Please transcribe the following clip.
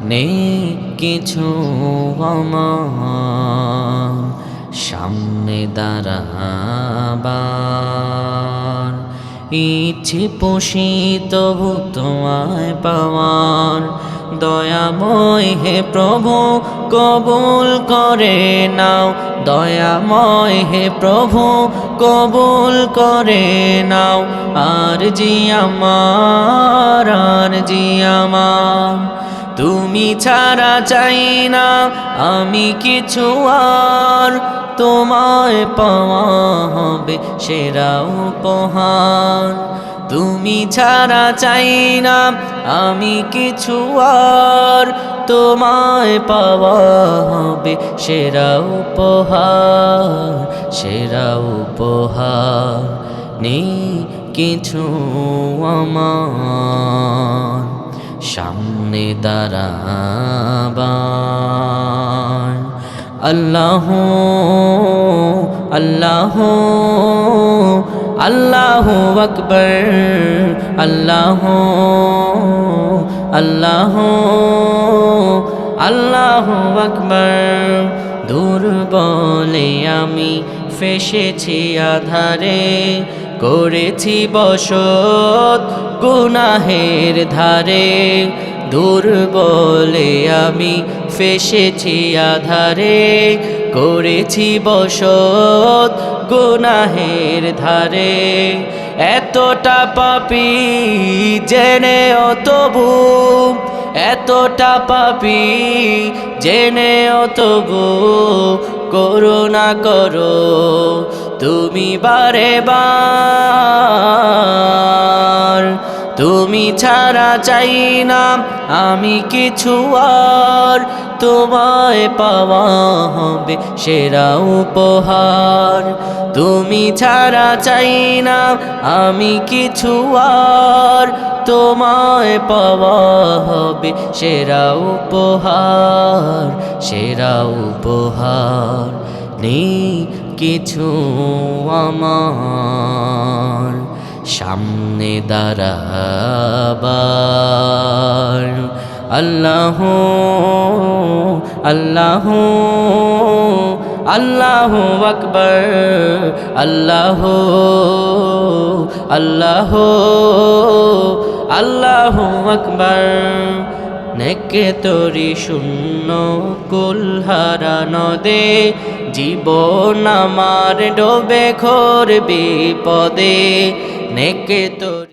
নেই কিছু আমার সামনে দাঁড়াবার ইচ্ছে পুষি তবু তোমায় পাওয়ার। দয়াময় হে প্রভু, কবুল করে নাও। দয়াময় হে প্রভু, কবুল করে নাও। আর জি আর জি তুমি ছাড়া চাই না, আমি কিছু আর তোমায় পাওয়া হবে সেরা উপহার। তুমি ছাড়া চাই না, আমি কিছু আর তোমায় পাওয়া হবে সেরা উপহার সেরা উপহার। নেই কিছু আমার। সামনে দাঁড়াবার। আল্লাহ আল্লাহ আল্লাহ আকবর। আল্লাহ আল্লাহ আল্লাহ আকবর। দুর্বলে আমি ফেসেছি আধারে, করেছি বসত গুনাহের ধারে। দুর্বলে আমি ফেসেছি আধারে, করেছি বসত গুনাহের ধারে। এতটা পাপি জেনে তবু এতটা পাপি জেনে তবু করুণা করো তুমি বারে বার। তুমি ছাড়া চাই না, আমি কিছু আর তোমায় পাওয়া হবে সেরা উপহার। তুমি ছাড়া চাই না, আমি কিছু আর তোমায় পাওয়া হবে সেরা উপহার সেরা উপহার। নেই কিছু আমার সামনে দাঁড়াবার। আল্লাহ আল্লাহ আল্লাহ আকবর। আল্লাহ আল্লাহ আল্লাহ আকবর। নেকে তরি শূন্য কুলহারা নদে, জীবন আমার ডোবে খোর বিপদে। নেকে তরি